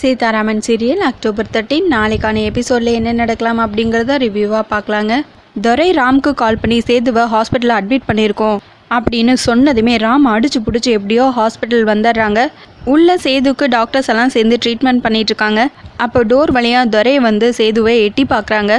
Sitharaman serial October thirteen நாளைக்கான எபிசோடில் என்ன நடக்கலாம் அப்படிங்கிறத ரிவ்யூவாக பார்க்கலாங்க. துரை ராம்க்கு கால் பண்ணி சேதுவை ஹாஸ்பிட்டலில் அட்மிட் பண்ணியிருக்கோம் அப்படின்னு சொன்னதுமே ராம் அடிச்சு பிடிச்சி எப்படியோ ஹாஸ்பிட்டல் வந்துடுறாங்க. உள்ள சேதுக்கு டாக்டர்ஸ் எல்லாம் சேர்ந்து ட்ரீட்மெண்ட் பண்ணிட்டு இருக்காங்க. அப்போ டோர் வழியாக துரை வந்து சேதுவை எட்டி பார்க்குறாங்க.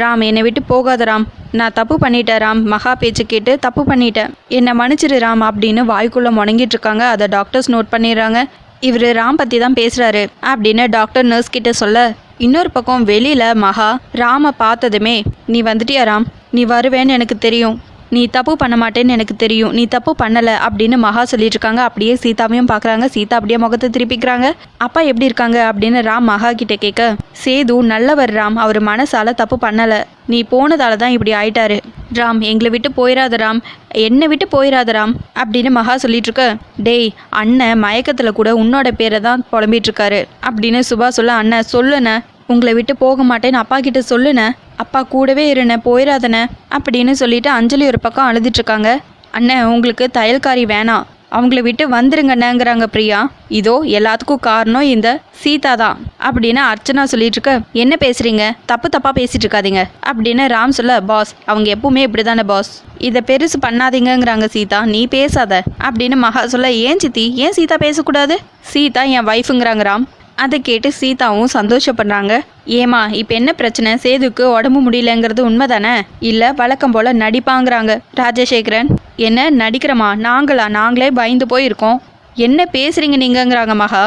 ராம் என்னை விட்டு போகாத ராம். நான் தப்பு பண்ணிட்டேன் ராம். மகா பேச்சு கேட்டு தப்பு பண்ணிட்டேன். என்னை மன்னிச்சிரு ராம் அப்படின்னு வாய்க்குள்ளே முடங்கிட்டு இருக்காங்க. அதை டாக்டர்ஸ் நோட் பண்ணிடுறாங்க. இவர் ராம் பற்றி தான் பேசுகிறாரு அப்படின்னு டாக்டர் நர்ஸ் கிட்ட சொல்ல இன்னொரு பக்கம் வெளியில் மகா ராமை பார்த்ததுமே நீ வந்துட்டியா ராம்? நீ வருவேன்னு எனக்கு தெரியும். நீ தப்பு பண்ண மாட்டேன்னு எனக்கு தெரியும். நீ தப்பு பண்ணலை அப்படின்னு மகா சொல்லிட்டு இருக்காங்க அப்படியே சீதாவையும் பார்க்குறாங்க. சீதா அப்படியே முகத்தை திருப்பிக்கிறாங்க. அப்பா எப்படி இருக்காங்க? அப்படின்னு ராம் மகா கிட்ட கேட்க சேது நல்லவர் ராம். அவர் மனசால தப்பு பண்ணலை. நீ போனதால தான் இப்படி ஆயிட்டாரு. ராம் எங்களை விட்டு போயிடாத ராம். என்னை விட்டு போயிடாத ராம். அப்படின்னு மகா சொல்லிட்டு இருக்க டேய் அண்ணன் மயக்கத்தில் கூட உன்னோட பேரை தான் புலம்பிட்டு இருக்காரு அப்படின்னு சுபா சொல்ல அண்ணன் சொல்லுண்ணே. உங்களை விட்டு போக மாட்டேன்னு அப்பா கிட்ட சொல்லுண்ணே அப்பா கூடவே இருண்ணே போயிடாதண்ணே அப்படின்னு சொல்லிட்டு அஞ்சலி ஒரு பக்கம் அழுதுட்டுருக்காங்க அண்ணன் உங்களுக்கு தையல்காரி வேணாம் அவங்கள விட்டு வந்துருங்கண்ணங்கிறாங்க பிரியா. இதோ எல்லாத்துக்கும் காரணம் இந்த சீதா தான் அப்படின்னு அர்ச்சனா சொல்லிட்டு இருக்க. என்ன பேசுறீங்க? தப்பு தப்பா பேசிட்டு இருக்காதீங்க அப்படின்னு ராம் சொல்ல. பாஸ் அவங்க எப்பவுமே இப்படிதானே பாஸ். இதை பெருசு பண்ணாதீங்கங்கிறாங்க சீதா நீ பேசாத அப்படின்னு மகா சொல்ல. ஏன் சித்தி? ஏன் சீதா பேசக்கூடாது? சீதா என் ஒய்ஃபுங்கிறாங்க ராம். அதை கேட்டு சீதாவும் சந்தோஷப்படுறாங்க. ஏமா இப்போ என்ன பிரச்சனை? சேதுக்கு உடம்பு முடியலங்கிறது உண்மைதானே? இல்லை வழக்கம் போல் நடிப்பாங்கிறாங்க ராஜசேகரன். என்ன நடிக்கிறோமா? நாங்களா? நாங்களே பயந்து போயிருக்கோம். என்ன பேசுறீங்க நீங்கங்கிறாங்க மகா.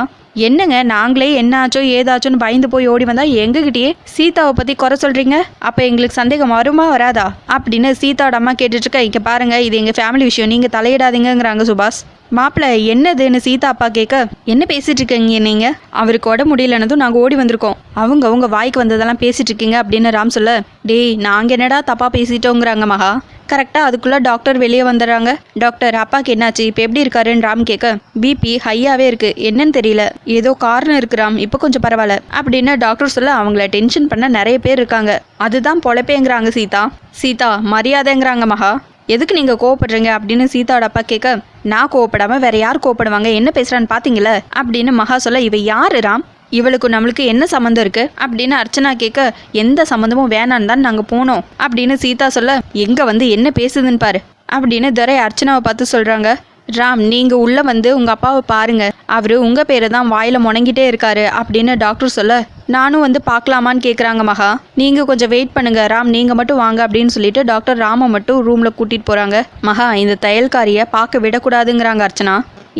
என்னங்க நாங்களே என்னாச்சோ ஏதாச்சோன்னு பயந்து போய் ஓடி வந்தா எங்ககிட்டயே சீதாவை பத்தி குறை சொல்றீங்க? அப்ப எங்களுக்கு சந்தேகம் வருமா வராதா? அப்படின்னு சீதாவோட அம்மா கேட்டுட்டு இருக்க இங்க பாருங்க இது எங்க ஃபேமிலி விஷயம் நீங்க தலையிடாதீங்கங்கிறாங்க சுபாஷ். மாப்பிள்ள என்னதுன்னு சீதா அப்பா கேட்க என்ன பேசிட்டு இருக்கீங்க நீங்க? அவருக்கு உடம்பு முடியலனதும் நாங்க ஓடி வந்திருக்கோம். அவங்க அவங்க வாய்க்கு வந்ததெல்லாம் பேசிட்டு இருக்கீங்க அப்படின்னு ராம் சொல்ல டேய் நாங்க என்னடா தப்பா பேசிட்டோங்கிறாங்க மகா. கரெக்டாக அதுக்குள்ளே டாக்டர் வெளியே வந்துடுறாங்க. டாக்டர் அப்பாக்கு என்னாச்சு? இப்போ எப்படி இருக்காருன்னு ராம் கேட்க பிபி ஹையாகவே இருக்குது என்னன்னு தெரியல. ஏதோ காரணம் இருக்கு ராம். இப்போ கொஞ்சம் பரவாயில்ல. அப்படின்னு டாக்டர் சொல்ல அவங்கள டென்ஷன் பண்ண நிறைய பேர் இருக்காங்க. அதுதான் பொழைப்பேங்கிறாங்க சீதா. சீதா மரியாதைங்கிறாங்க மகா. எதுக்கு நீங்கள் கோவப்படுறீங்க அப்படின்னு சீதாவோட அப்பா கேட்க நான் கோவப்படாம வேற யார் கோவப்படுவாங்க? என்ன பேசுறான்னு பார்த்தீங்களே அப்படின்னு மகா சொல்ல இவ யாரு ராம்? இவளுக்கு நம்மளுக்கு என்ன சம்மந்தம் இருக்கு? அப்படின்னு அர்ச்சனா கேட்க எந்த சம்மந்தமும் வேணான்னு தான் நாங்கள் போனோம். அப்படின்னு சீதா சொல்ல எங்க வந்து என்ன பேசுதுன்னு பாரு. அப்படின்னு துரை அர்ச்சனாவை பார்த்து சொல்றாங்க ராம் நீங்க உள்ள வந்து உங்க அப்பாவை பாருங்க. அவரு உங்க பேரை தான் வாயில முணங்கிட்டே இருக்காரு அப்படின்னு டாக்டர் சொல்ல நானும் வந்து பார்க்கலாமான்னு கேட்குறாங்க மகா. நீங்கள் கொஞ்சம் வெயிட் பண்ணுங்க. ராம் நீங்கள் மட்டும் வாங்க அப்படின்னு சொல்லிட்டு டாக்டர் ராமை மட்டும் ரூமில் கூட்டிகிட்டு போகிறாங்க மகா இந்த தையல்காரியை பார்க்க விடக்கூடாதுங்கிறாங்க அர்ச்சனா.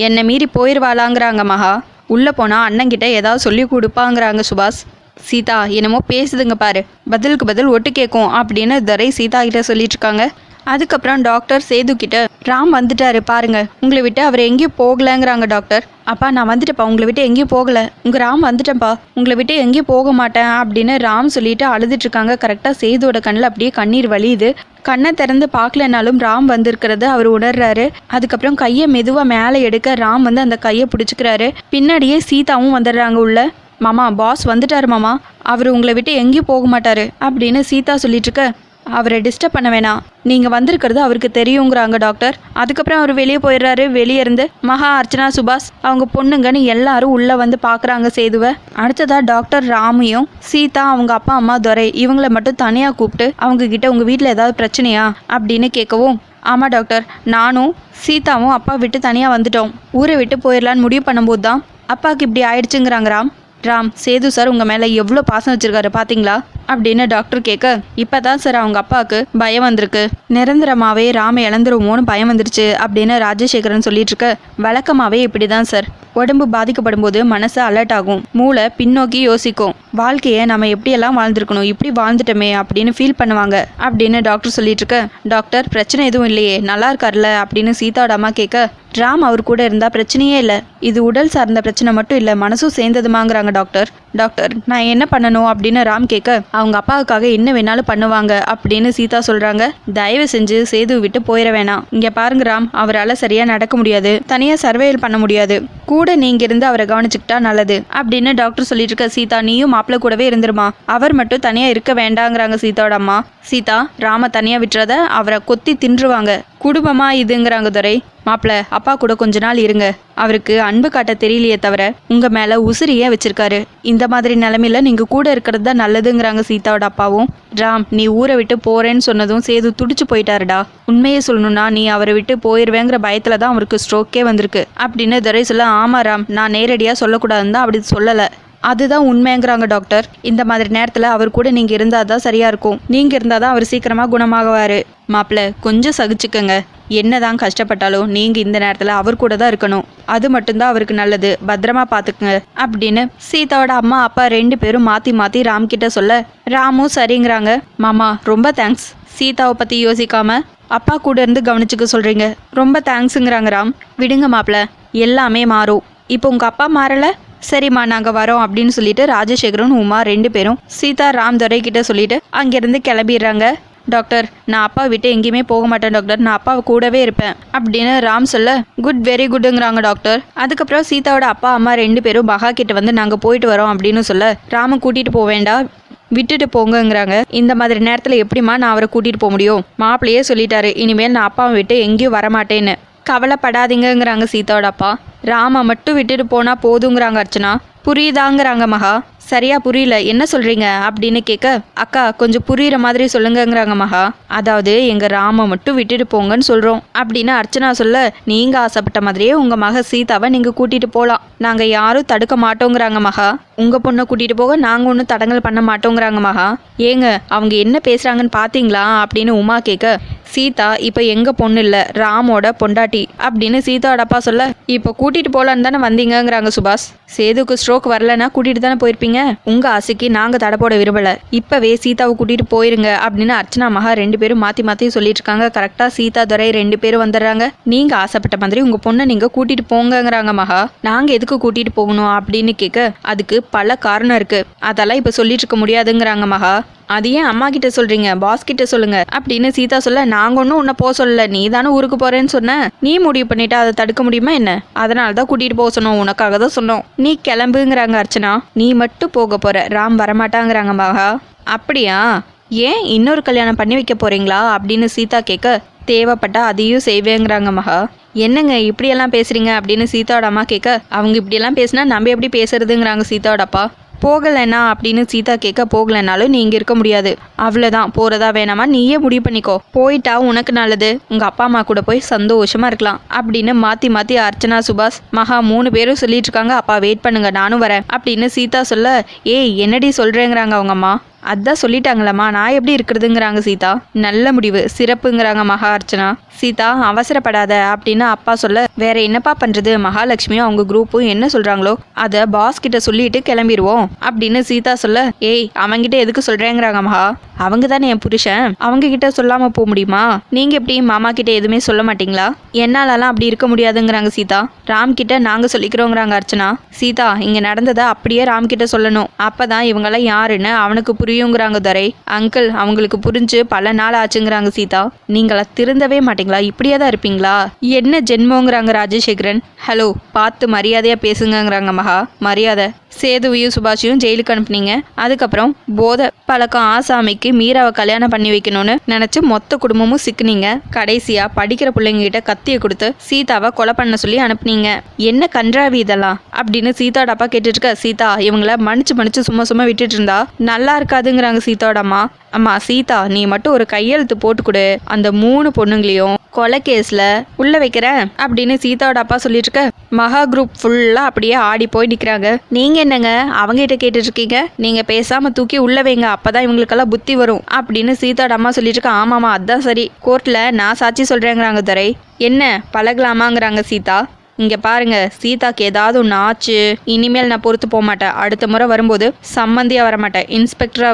என்னை மீறி போயிடுவாளாங்கிறாங்க மகா. உள்ளே போனால் அண்ணங்கிட்ட ஏதாவது சொல்லி கொடுப்பாங்கிறாங்க சுபாஷ். சீதா என்னமோ பேசுதுங்க பாரு. பதிலுக்கு பதில் ஒட்டு கேட்கும் அப்படின்னு தரை சீதா கிட்ட சொல்லிட்டு இருக்காங்க. அதுக்கப்புறம் டாக்டர் சேதுக்கிட்ட ராம் வந்துட்டாரு பாருங்க. உங்களை விட்டு அவர் எங்கேயும் போகலங்கிறாங்க டாக்டர். அப்பா நான் வந்துட்டேப்பா உங்களை விட்டு எங்கேயும் போகல. உங்க ராம் வந்துட்டேன்ப்பா. உங்களை விட்டு எங்கேயும் போக மாட்டேன் அப்படின்னு ராம் சொல்லிட்டு அழுதுட்டு இருக்காங்க. கரெக்டாக சேதுவோட கண்ணில் அப்படியே கண்ணீர் வலியுது கண்ணை திறந்து பார்க்கலனாலும் ராம் வந்திருக்கிறத அவர் உணர்றாரு. அதுக்கப்புறம் கையை மெதுவாக மேலே எடுக்க ராம் வந்து அந்த கையை பிடிச்சிக்கிறாரு. பின்னாடியே சீதாவும் வந்துடுறாங்க உள்ள. மாமா பாஸ் வந்துட்டாரு மாமா. அவர் உங்களை விட்டு எங்கேயும் போக மாட்டாரு அப்படின்னு சீதா சொல்லிட்டு இருக்க. அவரை டிஸ்டர்ப் பண்ண வேணாம். நீங்கள் வந்திருக்கிறது அவருக்கு தெரியுங்கிறாங்க டாக்டர். அதுக்கப்புறம் அவர் வெளியே போயிடுறாரு. வெளியே இருந்து மகா அர்ச்சனா சுபாஷ் அவங்க பொண்ணுங்கன்னு எல்லாரும் உள்ளே வந்து பார்க்குறாங்க சேதுவை. அடுத்ததாக டாக்டர் ராமையும் சீதா அவங்க அப்பா அம்மா துரை இவங்கள மட்டும் தனியாக கூப்பிட்டு அவங்க கிட்ட உங்கள் வீட்டில் ஏதாவது பிரச்சனையா? அப்படின்னு கேட்கவும் ஆமாம் டாக்டர் நானும் சீதாவும் அப்பா விட்டு தனியாக வந்துட்டோம். ஊரை விட்டு போயிடலான்னு முடிவு பண்ணும்போது தான் அப்பாவுக்கு இப்படி ஆயிடுச்சுங்கிறாங்க ராம். ராம் சேது சார் உங்கள் மேலே எவ்வளோ பாசம் வச்சுருக்காரு பார்த்தீங்களா அப்படின்னு டாக்டர் கேட்க இப்பதான் சார் அவங்க அப்பாவுக்கு பயம் வந்திருக்கு. நிரந்தரமாவே ராம இழந்துருவோன்னு பயம் வந்துருச்சு அப்படின்னு ராஜசேகரன் சொல்லிட்டு இருக்க வழக்கமாவே இப்படிதான் சார் உடம்பு பாதிக்கப்படும் போது மனசு அலர்ட் ஆகும். மூளை பின்னோக்கி யோசிக்கும். வாழ்க்கையை நம்ம எப்படியெல்லாம் வாழ்ந்திருக்கணும்? இப்படி வாழ்ந்துட்டோமே அப்படின்னு ஃபீல் பண்ணுவாங்க அப்படின்னு டாக்டர் சொல்லிட்டு இருக்க டாக்டர் பிரச்சனை எதுவும் இல்லையே. நல்லா இருக்கார்ல? அப்படின்னு சீதாவோட அம்மா கேட்க ராம் அவர் கூட இருந்தா பிரச்சனையே இல்லை. இது உடல் சார்ந்த பிரச்சனை மட்டும் இல்லை. மனசும் சேர்ந்ததுமாங்கிறாங்க டாக்டர் டாக்டர் நான் என்ன பண்ணணும்? அப்படின்னு ராம் கேட்க அவங்க அப்பாவுக்காக என்ன வேணாலும் பண்ணுவாங்க அப்படின்னு சீதா சொல்றாங்க. தயவு செஞ்சு சேது விட்டு போயிட வேணாம். இங்க பாருங்க ராம் அவரால் சரியா நடக்க முடியாது. தனியா சர்வேயல் பண்ண முடியாது. கூட நீங்க இருந்து அவரை கவனிச்சுக்கிட்டா நல்லது அப்படின்னு டாக்டர் சொல்லிட்டு இருக்க சீதா நீயும் மாப்பிள்ள கூடவே இருந்துருமா? அவர் மட்டும் தனியா இருக்க வேண்டாங்கிறாங்க சீதாவோட அம்மா. சீதா ராம தனியா விட்டுறத அவரை கொத்தி தின்றுவாங்க. குடும்பமா இதுங்கிறாங்க துரை. மாப்பிள அப்பா கூட கொஞ்ச நாள் இருங்க. அவருக்கு அன்பு காட்ட தெரியலையே தவிர உங்க மேல உசிரியே வச்சிருக்காரு. இந்த மாதிரி நிலைமையில நீங்க கூட இருக்கிறது தான் நல்லதுங்கிறாங்க சீதாவோட அப்பாவும். ராம் நீ ஊரை விட்டு போறேன்னு சொன்னதும் சேது துடிச்சு போயிட்டாருடா. உண்மையை சொல்லணும்னா நீ அவரை விட்டு போயிருவேங்கிற பயத்துல தான் அவருக்கு ஸ்ட்ரோக்கே வந்திருக்கு. அப்படின்னு துரை சொல்ல ஆமா ராம் நான் நேரடியா சொல்லக்கூடாதுன்னு தான் அப்படி சொல்லல. அதுதான் உண்மைங்கிறாங்க டாக்டர். இந்த மாதிரி நேரத்தில் அவர் கூட நீங்கள் இருந்தால் தான் சரியாக இருக்கும். நீங்கள் இருந்தால் தான் அவர் சீக்கிரமாக குணமாகுவார். மாப்பிள்ள கொஞ்சம் சகிச்சுக்கங்க. என்னதான் கஷ்டப்பட்டாலும் நீங்கள் இந்த நேரத்தில் அவர் கூட தான் இருக்கணும். அது மட்டும்தான் அவருக்கு நல்லது. பத்திரமா பார்த்துக்குங்க அப்படின்னு சீதாவோட அம்மா அப்பா ரெண்டு பேரும் மாற்றி மாற்றி ராம் கிட்ட சொல்ல ராமும் சரிங்கிறாங்க. மாமா ரொம்ப தேங்க்ஸ் சீதாவை பற்றி யோசிக்காம அப்பா கூட இருந்து கவனிச்சுக்க சொல்கிறீங்க ரொம்ப தேங்க்ஸுங்கிறாங்க ராம். விடுங்க மாப்பிள்ள எல்லாமே மாறும். இப்போ உங்கள் அப்பா மாறல? சரிம்மா நாங்கள் வரோம் அப்படின்னு சொல்லிட்டு ராஜசேகரன் உமா ரெண்டு பேரும் சீதா ராம்துரை கிட்ட சொல்லிட்டு அங்கேருந்து கிளம்பிடுறாங்க. டாக்டர் நான் அப்பா விட்டு எங்கேயுமே போக மாட்டேன் டாக்டர். நான் அப்பாவை கூடவே இருப்பேன் அப்படின்னு ராம் சொல்ல குட் வெரி குட்டுங்கிறாங்க டாக்டர். அதுக்கப்புறம் சீதாவோட அப்பா அம்மா ரெண்டு பேரும் பகா கிட்ட வந்து நாங்கள் போயிட்டு வரோம் அப்படின்னு சொல்ல ராம கூட்டிகிட்டு போக வேண்டாம் விட்டுட்டு போங்கங்கிறாங்க. இந்த மாதிரி நேரத்தில் எப்படிம்மா நான் அவரை கூட்டிகிட்டு போக முடியும்? மாப்பிள்ளையே சொல்லிட்டாரு இனிமேல் நான் அப்பாவை விட்டு எங்கேயும் வரமாட்டேன்னு. கவலைப்படாதீங்கங்கிறாங்க சீதாவோட அப்பா. ராம மட்டும் விட்டுட்டு போனா போதுங்கிறாங்க அர்ச்சனா. புரியுதாங்கிறாங்க மகா. சரியா புரியல. என்ன சொல்றீங்க? அப்படின்னு கேட்க அக்கா கொஞ்சம் புரியுற மாதிரி சொல்லுங்கங்கிறாங்க மகா. அதாவது எங்க ராம மட்டும் விட்டுட்டு போங்கன்னு சொல்றோம். அப்படின்னு அர்ச்சனா சொல்ல நீங்க ஆசைப்பட்ட மாதிரியே உங்க மக சீதாவை நீங்க கூட்டிட்டு போலாம். நாங்க யாரும் தடுக்க மாட்டோங்கிறாங்க மகா. உங்க பொண்ணை கூட்டிட்டு போக நாங்க ஒன்றும் தடங்கல் பண்ண மாட்டோங்கிறாங்க மகா. ஏங்க அவங்க என்ன பேசுறாங்கன்னு பாத்தீங்களா? அப்படின்னு உமா கேட்க சீதா இப்போ எங்க பொண்ணு இல்லை? ராமோட பொண்டாட்டி. அப்படின்னு சீதாவோட அப்பா சொல்ல இப்போ கூட்டிட்டு போலான்னு தானே வந்தீங்கங்கிறாங்க சுபாஷ். சேதுக்கு ஸ்ட்ரோக் வரலன்னா கூட்டிட்டு தானே போயிருப்பீங்க? உங்க ஆசைக்கு நாங்க தடை போட விரும்பல. இப்பவே சீதாவை கூட்டிட்டு போயிருங்க. அப்படின்னு அர்ச்சனா மகா ரெண்டு பேரும் மாத்தி மாத்தி சொல்லிட்டு இருக்காங்க. கரெக்டா சீதா துரை ரெண்டு பேரும் வந்துடுறாங்க. நீங்க ஆசைப்பட்ட மாதிரி உங்க பொண்ணை நீங்க கூட்டிட்டு போங்கங்கிறாங்க மகா. நாங்க எதுக்கு கூட்டிட்டு போகணும்? அப்படின்னு கேட்க அதுக்கு பல காரணம் இருக்கு. அதெல்லாம் இப்ப சொல்லிட்டு இருக்க முடியாதுங்கிறாங்க மகா. அது ஏன் அம்மா கிட்ட சொல்றீங்க? பாஸ் கிட்ட சொல்லுங்க. அப்படின்னு சீதா சொல்ல நாங்க ஒன்றும் உன்னை போக சொல்லல. நீ தானே ஊருக்கு போறேன்னு சொன்ன? நீ முடிவு பண்ணிட்டு அதை தடுக்க முடியுமா என்ன? அதனால தான் கூட்டிட்டு போக சொன்னோம். உனக்காக தான் சொன்னோம். நீ கிளம்புங்கிறாங்க அர்ச்சனா. நீ மட்டும் போக போற. ராம் வரமாட்டாங்கிறாங்க மகா. அப்படியா? ஏன் இன்னொரு கல்யாணம் பண்ணி வைக்க போறீங்களா? அப்படின்னு சீதா கேட்க தேவைப்பட்டா அதையும் செய்வேங்கிறாங்க மகா. என்னங்க இப்படியெல்லாம் பேசுறீங்க? அப்படின்னு சீதாவோட அம்மா கேட்க அவங்க இப்படியெல்லாம் பேசினா நம்ம எப்படி பேசுறதுங்கிறாங்க சீதாவோட அப்பா. போகலைன்னா அப்படின்னு சீதா கேட்க போகலைனாலும் நீ இங்கே இருக்க முடியாது. அவ்வளோதான் போகிறதா வேணாமா? நீயே முடிவு பண்ணிக்கோ. போயிட்டா உனக்கு நல்லது. உங்கள் அப்பா அம்மா கூட போய் சந்தோஷமாக இருக்கலாம். அப்படின்னு மாற்றி மாற்றி அர்ச்சனா சுபாஷ் மகா மூணு பேரும் சொல்லிட்டு இருக்காங்க. அப்பா வெயிட் பண்ணுங்க. நானும் வரேன். அப்படின்னு சீதா சொல்ல ஏய் என்னடி சொல்கிறேங்கிறாங்க அவங்க அம்மா? அதான் சொல்லிட்டாங்களாம்மா. நான் எப்படி இருக்கிறதுங்கிறாங்க சீதா. நல்ல முடிவு. சிறப்புங்கிறாங்க மகா அர்ச்சனா. சீதா அவசரப்படாத அப்படின்னு அப்பா சொல்ல வேற என்னப்பா பண்றது? மகாலட்சுமியும் அவங்க குரூப்பும் என்ன சொல்றாங்களோ அதை பாஸ் கிட்ட சொல்லிட்டு கிளம்பிடுவோம் அப்படின்னு சீதா சொல்ல ஏய் அவங்கிட்ட எதுக்கு சொல்றேங்கிறாங்க மகா. அவங்க தானே என் புருஷன். அவங்க கிட்ட சொல்லாம போக முடியுமா? நீங்க எப்படி மாமா கிட்ட எதுவுமே சொல்ல மாட்டீங்களா? என்னாலலாம் அப்படி இருக்க முடியாதுங்கிறாங்க சீதா. ராம் கிட்ட நாங்க சொல்லிக்கிறோங்கிறாங்க அர்ச்சனா. சீதா இங்க நடந்ததை அப்படியே ராம் கிட்ட சொல்லணும். அப்பதான் இவங்கெல்லாம் யாருன்னு அவனுக்கு புரியுங்கிறாங்க துரை. அங்கிள் அவங்களுக்கு புரிஞ்சு பல நாள் ஆச்சுங்கிறாங்க சீதா. நீங்களா திருந்தவே மாட்டீங்களா? இப்படியே தான் இருப்பீங்களா? என்ன ஜென்மோங்கிறாங்க ராஜசேகரன். ஹலோ பார்த்து மரியாதையாக பேசுங்கங்கிறாங்க மகா. மரியாதை. சேதுவையும் சுபாஷையும் ஜெயிலுக்கு அனுப்புனீங்க. அதுக்கப்புறம் போதை பழக்கம் ஆசாமிக்கு மீராவை கல்யாணம் பண்ணி வைக்கணும்னு நினச்சி மொத்த குடும்பமும் சிக்குனீங்க. கடைசியாக படிக்கிற பிள்ளைங்க கிட்ட கத்தியை கொடுத்து சீதாவை கொலை பண்ண சொல்லி அனுப்புனீங்க. என்ன கன்றாவி இதெல்லாம்? அப்படின்னு சீதாவோட அப்பா கேட்டுட்டு இருக்க சீதா இவங்கள மன்னிச்சு மன்னிச்சு சும்மா சும்மா விட்டுட்டு இருந்தா நல்லா இருக்காதுங்கிறாங்க சீதாவோட அம்மா. அம்மா சீதா நீ மட்டும் ஒரு கையெழுத்து போட்டு கொடு. அந்த மூணு பொண்ணுங்களையும் கொலை கேஸில் உள்ள வைக்கிறேன் அப்படின்னு சீதாவோட அப்பா சொல்லிட்டு இருக்க. மகா குரூப் ஃபுல்லாக அப்படியே ஆடி போய் நிற்கிறாங்க நீங்கள் என்னங்க? அவங்ககிட்ட கேட்டுட்ருக்கீங்க நீங்கள் பேசாமல் தூக்கி உள்ள வைங்க. அப்போ தான் இவங்களுக்கெல்லாம் புத்தி வரும். அப்படின்னு சீதாவோட அம்மா சொல்லிட்டு இருக்கா. ஆமாம்மா அதான் சரி. கோர்ட்டில் நான் சாட்சி சொல்கிறேங்கிறாங்க துரை. என்ன? பழகலாமாங்கிறாங்க சீதா. இங்கே பாருங்க சீதாக்கு ஏதாவது ஒன்று ஆச்சு இனிமேல் நான் பொறுத்து போக மாட்டேன். அடுத்த முறை வரும்போது சம்மந்தியாக வர மாட்டேன்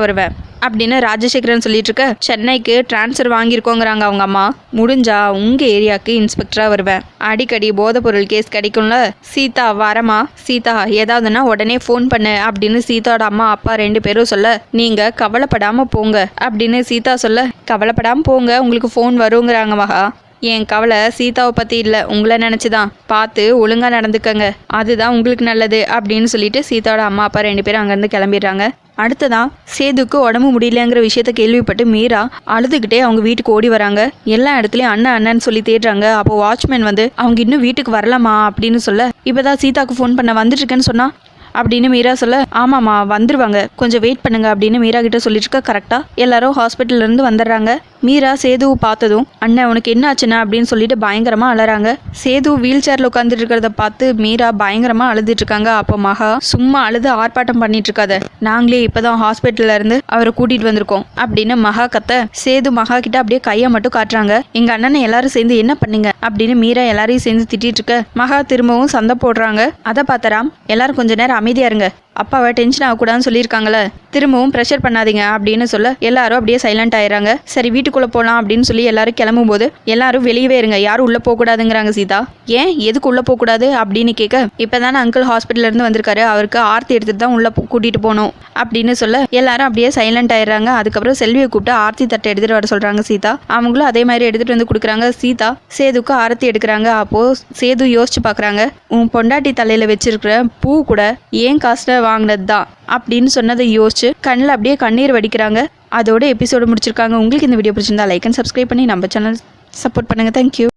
வருவேன் அப்படின்னு ராஜசேகரன் சொல்லிட்டு இருக்க சென்னைக்கு டிரான்ஸ்ஃபர் வாங்கியிருக்கோங்கிறாங்க அவங்க அம்மா. முடிஞ்சா உங்க ஏரியாவுக்கு இன்ஸ்பெக்டராக வருவேன். அடிக்கடி போதைப்பொருள் கேஸ் கிடைக்கும்ல சீதா வரமா? சீதா ஏதாவதுன்னா உடனே ஃபோன் பண்ணு அப்படின்னு சீதாவோட அம்மா அப்பா ரெண்டு பேரும் சொல்ல நீங்க கவலைப்படாம போங்க அப்படின்னு சீதா சொல்ல கவலைப்படாம போங்க உங்களுக்கு ஃபோன் வருங்கிறாங்க மகா. என் கவலை சீதாவை பற்றி இல்லை. உங்களை நினச்சி தான் பார்த்து ஒழுங்காக நடந்துக்கங்க. அதுதான் உங்களுக்கு நல்லது அப்படின்னு சொல்லிட்டு சீதாவோட அம்மா அப்பா ரெண்டு பேரும் அங்கேருந்து கிளம்பிடுறாங்க. அடுத்ததா சேதுக்கு உடம்பு முடியலங்கிற விஷயத்த கேள்விப்பட்டு மீரா அழுதுகிட்டே அவங்க வீட்டுக்கு ஓடி வராங்க. எல்லா இடத்துலையும் அண்ணன் அண்ணன்னு சொல்லி தேடுறாங்க. அப்போ வாட்ச்மேன் வந்து அவங்க இன்னும் வீட்டுக்கு வரலாமா? அப்படின்னு சொல்ல இப்போதான் சீதாக்கு ஃபோன் பண்ண வந்துட்டுருக்கேன்னு சொன்னா? அப்படின்னு மீரா சொல்ல ஆமாம்மா வந்துருவாங்க. கொஞ்சம் வெயிட் பண்ணுங்க. அப்படின்னு மீரா கிட்ட சொல்லிட்டு இருக்க கரெக்டாக எல்லாரும் ஹாஸ்பிட்டல்ல இருந்து வந்துடுறாங்க. மீரா சேதுவை பார்த்ததும் அண்ணன் உனக்கு என்ன ஆச்சுன்னா அப்படின்னு சொல்லிட்டு பயங்கரமாக அழறாங்க சேது வீல் சேரில் உட்காந்துட்டு இருக்கிறத பார்த்து மீரா பயங்கரமாக அழுதுட்டு இருக்காங்க அப்போ மகா சும்மா அழுது ஆர்ப்பாட்டம் பண்ணிட்டு இருக்காத நாங்களே இப்போதான் ஹாஸ்பிட்டல்ல இருந்து அவரை கூட்டிட்டு வந்திருக்கோம். அப்படின்னு மகா கத்த சேது மகா கிட்ட அப்படியே கையை மட்டும் காட்டுறாங்க. எங்க அண்ணனை எல்லாரும் சேர்ந்து என்ன பண்ணீங்க? அப்படின்னு மீரா எல்லாரையும் சேர்ந்து திட்டிட்டு இருக்க மகா திரும்பவும் சண்டை போடுறாங்க. அதை பார்த்தராம் எல்லாரும் கொஞ்ச நேரம் அமைதியா இருங்க. அப்பாவை டென்ஷன் ஆகக்கூடாதுன்னு சொல்லியிருக்காங்களே திரும்பவும் ப்ரெஷர் பண்ணாதீங்க. அப்படின்னு சொல்ல எல்லாரும் அப்படியே சைலண்ட் ஆயிடுறாங்க. சரி வீட்டுக்குள்ளே போகலாம் அப்படின்னு சொல்லி எல்லாரும் கிளம்பும்போது எல்லாரும் வெளியவே இருங்க. யாரும் உள்ளே போகக்கூடாதுங்கிறாங்க சீதா. ஏன்? எதுக்கு உள்ளே போகக்கூடாது அப்படின்னு கேட்க இப்போ தானே அங்கிள் ஹாஸ்பிட்டல்ல இருந்து வந்திருக்காரு. அவருக்கு ஆர்த்தி எடுத்துட்டு தான் உள்ளே கூட்டிகிட்டு போகணும் அப்படின்னு சொல்ல எல்லாரும் அப்படியே சைலண்ட் ஆயிடுறாங்க. அதுக்கப்புறம் செல்வியை கூப்பிட்டு ஆர்த்தி தட்டை எடுத்துகிட்டு வர சொல்கிறாங்க சீதா. அவங்களும் அதே மாதிரி எடுத்துகிட்டு வந்து கொடுக்குறாங்க. சீதா சேதுக்கு ஆரத்தி எடுக்கிறாங்க. அப்போது சேது யோசிச்சு பார்க்குறாங்க உன் பொண்டாட்டி தலையில் வச்சிருக்கிற பூ கூட ஏன் காஸ்ட்டை வாங்கினது தான் அப்படின்னு சொன்னதை யோசிச்சு கண்ணில் அப்படியே கண்ணீர் வடிக்கிறாங்க. அதோட எபிசோடு முடிச்சிருக்காங்க. உங்களுக்கு இந்த வீடியோ பிடிச்சிருந்தா லைக் அண்ட் சப்ஸ்கிரைப் பண்ணி நம்ம சேனல் சப்போர்ட் பண்ணுங்கள் தேங்க்யூ